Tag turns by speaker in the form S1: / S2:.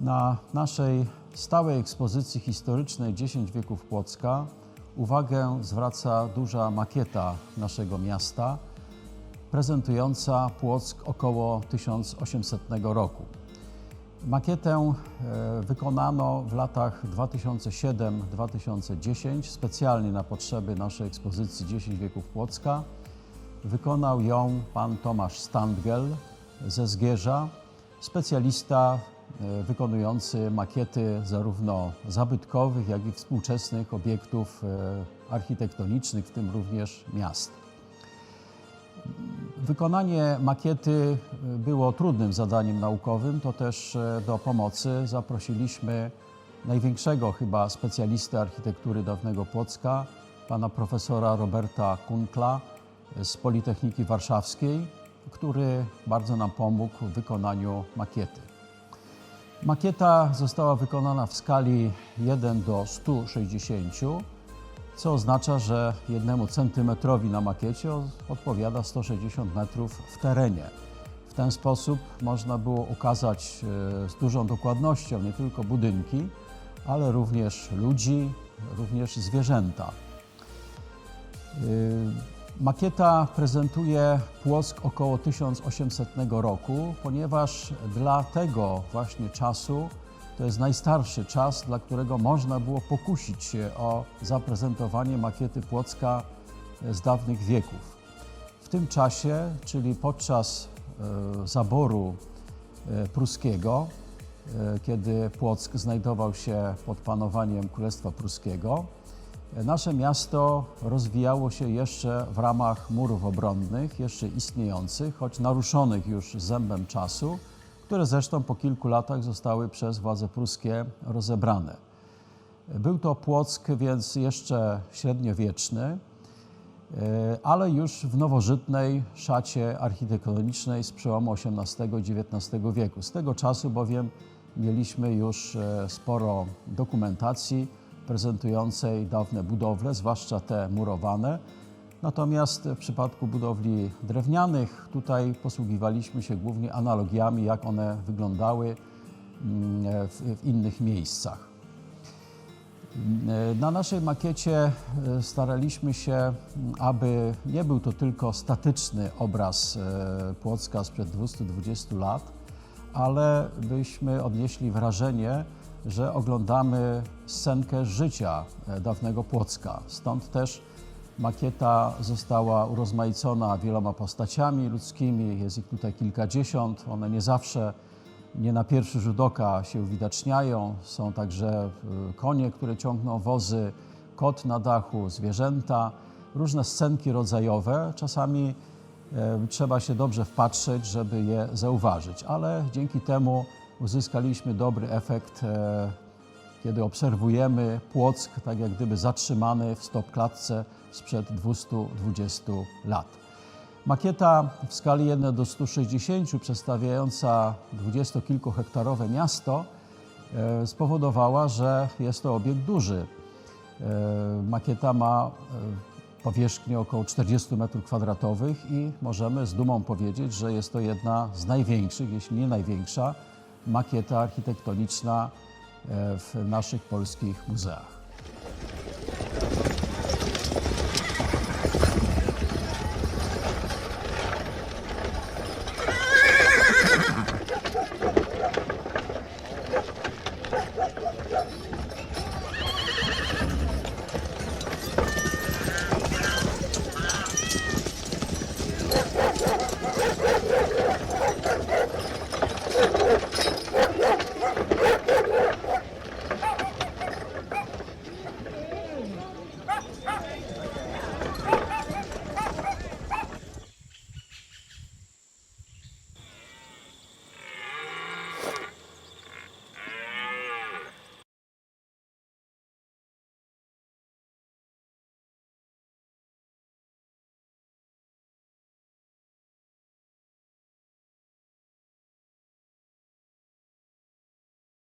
S1: Na naszej stałej ekspozycji historycznej 10 wieków Płocka uwagę zwraca duża makieta naszego miasta, prezentująca Płock około 1800 roku. Makietę e, wykonano w latach 2007-2010 specjalnie na potrzeby naszej ekspozycji 10 wieków Płocka. Wykonał ją pan Tomasz Standgel ze Zgierza, specjalista wykonujący makiety zarówno zabytkowych, jak i współczesnych obiektów e, architektonicznych, w tym również miast. Wykonanie makiety e, było trudnym zadaniem naukowym, to też e, do pomocy zaprosiliśmy największego chyba specjalistę architektury dawnego Płocka, pana profesora Roberta Kunkla z Politechniki Warszawskiej, który bardzo nam pomógł w wykonaniu makiety. Makieta została wykonana w skali 1 do 160, co oznacza, że jednemu centymetrowi na makiecie odpowiada 160 metrów w terenie. W ten sposób można było ukazać e, z dużą dokładnością nie tylko budynki, ale również ludzi, również zwierzęta. Makieta prezentuje Płock około 1800 roku, ponieważ dla tego właśnie czasu to jest najstarszy czas, dla którego można było pokusić się o zaprezentowanie makiety Płocka z dawnych wieków. W tym czasie, czyli podczas e, zaboru e, pruskiego, e, kiedy Płock znajdował się pod panowaniem Królestwa Pruskiego, nasze miasto rozwijało się jeszcze w ramach murów obronnych, jeszcze istniejących, choć naruszonych już zębem czasu, które zresztą po kilku latach zostały przez władze pruskie rozebrane. Był to Płock więc jeszcze średniowieczny, e, ale już w nowożytnej szacie architektonicznej z przełomu XVIII i XIX wieku. Z tego czasu bowiem mieliśmy już e, sporo dokumentacji prezentującej dawne budowle, zwłaszcza te murowane. Natomiast w przypadku budowli drewnianych tutaj posługiwaliśmy się głównie analogiami, jak one wyglądały mm, w, w innych miejscach. Na naszej makiecie e, staraliśmy się, m, aby nie był to tylko statyczny obraz e, Płocka sprzed 220 lat, ale byśmy odnieśli wrażenie, że oglądamy scenkę życia e, dawnego Płocka. Stąd też makieta została urozmaicona wieloma postaciami ludzkimi, jest ich tutaj kilkadziesiąt. One nie zawsze nie na pierwszy rzut oka się uwidaczniają. Są także y, konie, które ciągną wozy, kot na dachu, zwierzęta, różne scenki rodzajowe. Czasami e, trzeba się dobrze wpatrzeć, żeby je zauważyć, ale dzięki temu uzyskaliśmy dobry efekt, e, kiedy obserwujemy Płock, tak jak gdyby zatrzymany w stopklatce sprzed 220 lat. Makieta w skali 1 do 160, przedstawiająca dwudziestokilkuhektarowe miasto, spowodowała, że jest to obiekt duży. Makieta ma powierzchnię około 40 m2 i możemy z dumą powiedzieć, że jest to jedna z największych, jeśli nie największa, makieta architektoniczna e, w naszych polskich muzeach.